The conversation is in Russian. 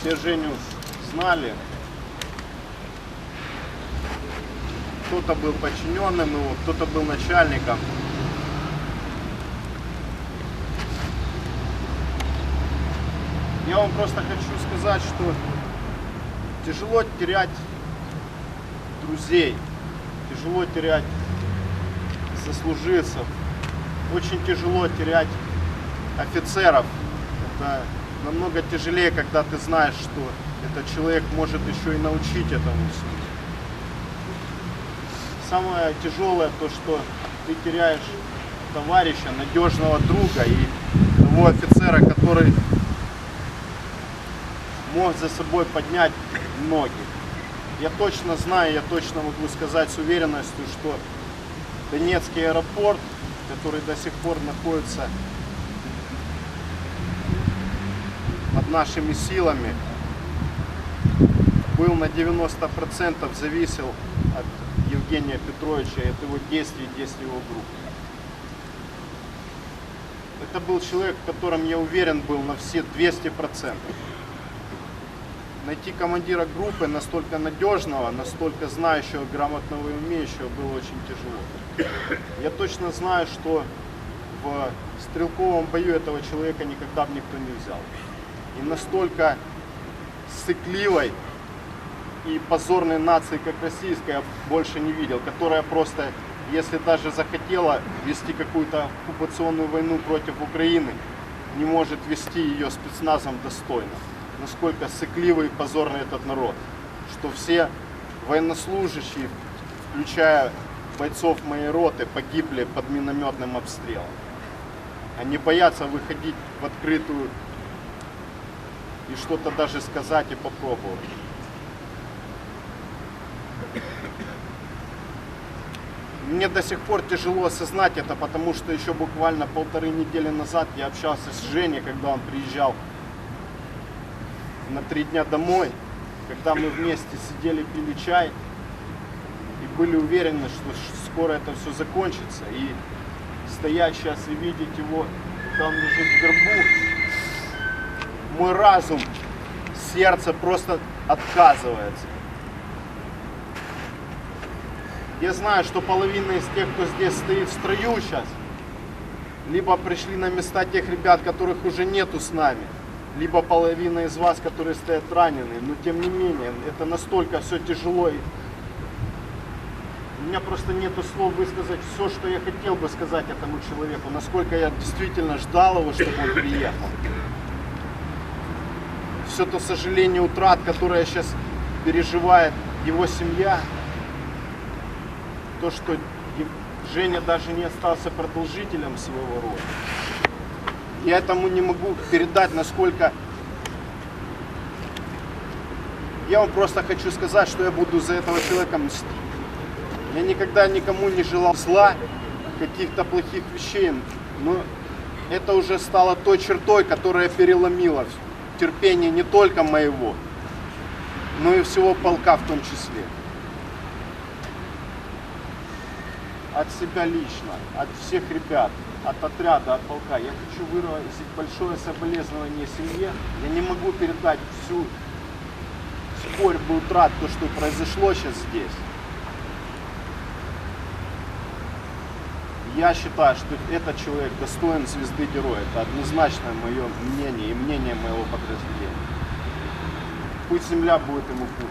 Все Женю знали. Кто-то был подчиненным его, кто-то был начальником. Я вам просто хочу сказать, что тяжело терять друзей, тяжело терять сослуживцев, очень тяжело терять офицеров. Это намного тяжелее, когда ты знаешь, что этот человек может еще и научить этому всему. Самое тяжелое то, что ты теряешь товарища, надежного друга и того офицера, который мог за собой поднять ноги. Я точно знаю, я точно могу сказать с уверенностью, что Донецкий аэропорт, который до сих пор находится под нашими силами, был на 90% зависел от Евгения Петровича и от его действий действий его группы. Это был человек, в котором я уверен был на все 200%. Найти командира группы настолько надежного, настолько знающего, грамотного и умеющего было очень тяжело. Я точно знаю, что в стрелковом бою этого человека никогда бы никто не взял. И настолько сыкливой и позорной нации, как российская, я больше не видел, которая просто, если даже захотела вести какую-то оккупационную войну против Украины, не может вести ее спецназом достойно. Насколько сыкливый и позорный этот народ, что все военнослужащие, включая бойцов моей роты, погибли под минометным обстрелом. Они боятся выходить в открытую и что-то даже сказать и попробовать. Мне до сих пор тяжело осознать это, потому что еще буквально полторы недели назад я общался с Женей, когда он приезжал на три дня домой, когда мы вместе сидели, пили чай и были уверены, что скоро это все закончится. И стоять сейчас и видеть его, он лежит в гробу, мой разум, сердце просто отказывается. Я знаю, что половина из тех, кто здесь стоит в строю сейчас, либо пришли на места тех ребят, которых уже нету с нами, либо половина из вас, которые стоят раненые. Но тем не менее, это настолько все тяжело. У меня просто нету слов высказать все, что я хотел бы сказать этому человеку, насколько я действительно ждал его, чтобы он приехал. Все то сожаление утрат, которое сейчас переживает его семья, то, что Женя даже не остался продолжителем своего рода. Я этому не могу передать, насколько... Я вам просто хочу сказать, что я буду за этого человека мстить. Я никогда никому не желал зла, каких-то плохих вещей, но это уже стало той чертой, которая переломила терпение не только моего, но и всего полка в том числе. от себя лично, от всех ребят, от отряда, от полка. Я хочу выразить большое соболезнование семье. Я не могу передать всю скорбь утрат, то, что произошло сейчас здесь. я считаю, что этот человек достоин звезды героя. Это однозначное мое мнение и мнение моего подразделения. Пусть земля будет ему пухом.